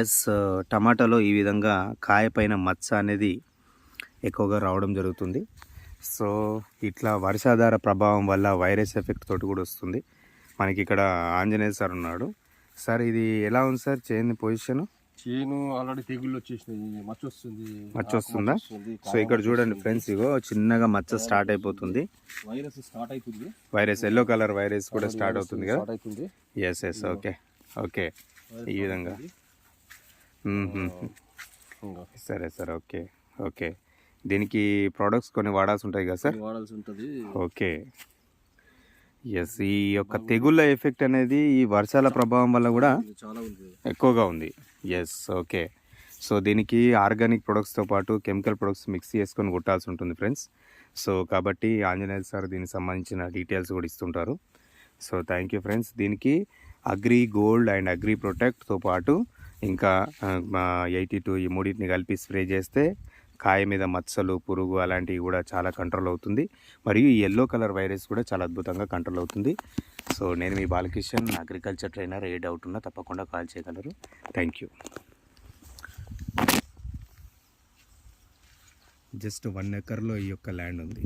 Yes టమాటాలో ఈ విధంగా కాయ పైన మచ్చ అనేది ఎక్కువగా రావడం జరుగుతుంది. సో ఇట్లా వర్షాధార ప్రభావం వల్ల వైరస్ ఎఫెక్ట్ తోటి కూడా వస్తుంది. మనకి ఇక్కడ ఆంజనేయ సార్ ఉన్నాడు. సార్ ఇది ఎలా ఉంది సార్? చేయండి పొజిషన్. చేను ఆల్రెడీ తెగుళ్ళు వచ్చేసినాయి. మచ్చ వస్తుంది. మచ్చ వస్తుందా? సో ఇక్కడ చూడండి. ఫ్రెండ్స్ ఇగో చిన్నగా మచ్చ స్టార్ట్ అయిపోతుంది. వైరస్ స్టార్ట్ అవుతుంది వైరస్ ఎల్లో కలర్ వైరస్ కూడా స్టార్ట్ అవుతుంది కదా? ఎస్ ఎస్ ఓకే ఓకే ఈ విధంగా. సరే సార్ ఓకే ఓకే. దీనికి ప్రోడక్ట్స్ కొన్ని వాడాల్సి ఉంటాయి కదా సార్? వాడాల్సి ఉంటుంది ఓకే. ఎస్ ఈ యొక్క తెగుళ్ళ ఎఫెక్ట్ అనేది ఈ వర్షాల ప్రభావం వల్ల కూడా చాలా ఉంది. ఎక్కువగా ఉంది. Yes okay. సో దీనికి ఆర్గానిక్ ప్రొడక్ట్స్తో పాటు కెమికల్ ప్రొడక్ట్స్ మిక్స్ చేసుకొని కొట్టాల్సి ఉంటుంది ఫ్రెండ్స్ సో కాబట్టి ఆంజనేయ సార్ దీనికి సంబంధించిన డీటెయిల్స్ కూడా ఇస్తుంటారు. సో థ్యాంక్ యూ ఫ్రెండ్స్ దీనికి అగ్రి గోల్డ్ అండ్ అగ్రి ప్రొటెక్ట్తో పాటు ఇంకా ఎయిటీ టూ ఈ మూడింటిని కలిపి స్ప్రే చేస్తే కాయ మీద మచ్చలు పురుగు అలాంటివి కూడా చాలా కంట్రోల్ అవుతుంది. మరియు ఈ ఎల్లో కలర్ వైరస్ కూడా చాలా అద్భుతంగా కంట్రోల్ అవుతుంది. సో నేను మీ బాలకిషన్ అగ్రికల్చర్ ట్రైనర్. ఏ డౌట్ ఉన్నా తప్పకుండా కాల్ చేయగలరు. Thank you. జస్ట్ వన్ ఎకర్లో ఈ యొక్క ల్యాండ్ ఉంది.